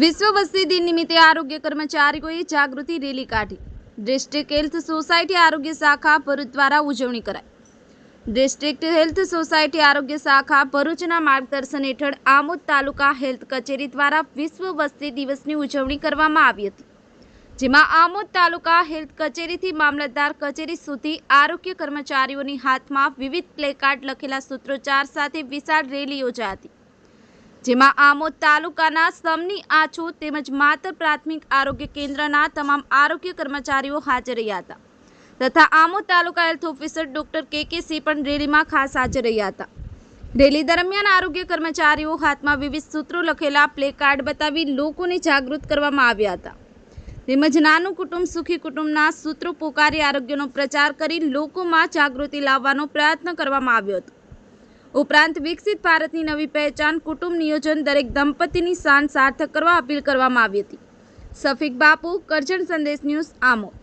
વિશ્વ વસ્તી દિન નિમિત્તે આરોગ્ય કર્મચારીઓએ જાગૃતિ રેલી કાઢી. ડિસ્ટ્રિક્ટ હેલ્થ સોસાયટી આરોગ્ય શાખા ભરૂચ દ્વારા ઉજવણી કરાઈ. ડિસ્ટ્રિક્ટ હેલ્થ સોસાયટી આરોગ્ય શાખા ભરૂચના માર્ગદર્શન હેઠળ આમોદ તાલુકા હેલ્થ કચેરી દ્વારા વિશ્વ વસ્તી દિવસની ઉજવણી કરવામાં આવી હતી. જેમાં આમોદ તાલુકા હેલ્થ કચેરીથી મામલતદાર કચેરી સુધી આરોગ્ય કર્મચારીઓની હાથમાં વિવિધ પ્લેકાર્ડ લખેલા સૂત્રોચ્ચાર સાથે વિશાળ રેલી યોજાઈ હતી. જેમાં આમોદ તાલુકાના સમની આછો તેમજ માતર પ્રાથમિક આરોગ્ય કેન્દ્રના તમામ આરોગ્ય કર્મચારીઓ હાજર રહ્યા હતા. તથા આમોદ તાલુકા health officer doctor K K Singh પણ રેલીમાં ખાસ હાજર રહ્યા હતા. રેલી દરમિયાન આરોગ્ય કર્મચારીઓ હાથમાં વિવિધ સૂત્રો લખેલા પ્લેકાર્ડ બતાવી લોકોને જાગૃત કરવામાં આવ્યા હતા. તેમજ નાનું કુટુંબ સુખી કુટુંબના સૂત્રો પોકારી આરોગ્યનો પ્રચાર કરી લોકોમાં જાગૃતિ લાવવાનો પ્રયત્ન કરવામાં આવ્યો હતો. ઉપરાંત વિકસિત ભારતની નવી પહેચાન, કુટુંબ નિયોજન દરેક દંપતીની શાન સાર્થક કરવા અપીલ કરવામાં આવી હતી. સફીક બાપુ, કરજણ સંદેશ ન્યૂઝ આમોદ.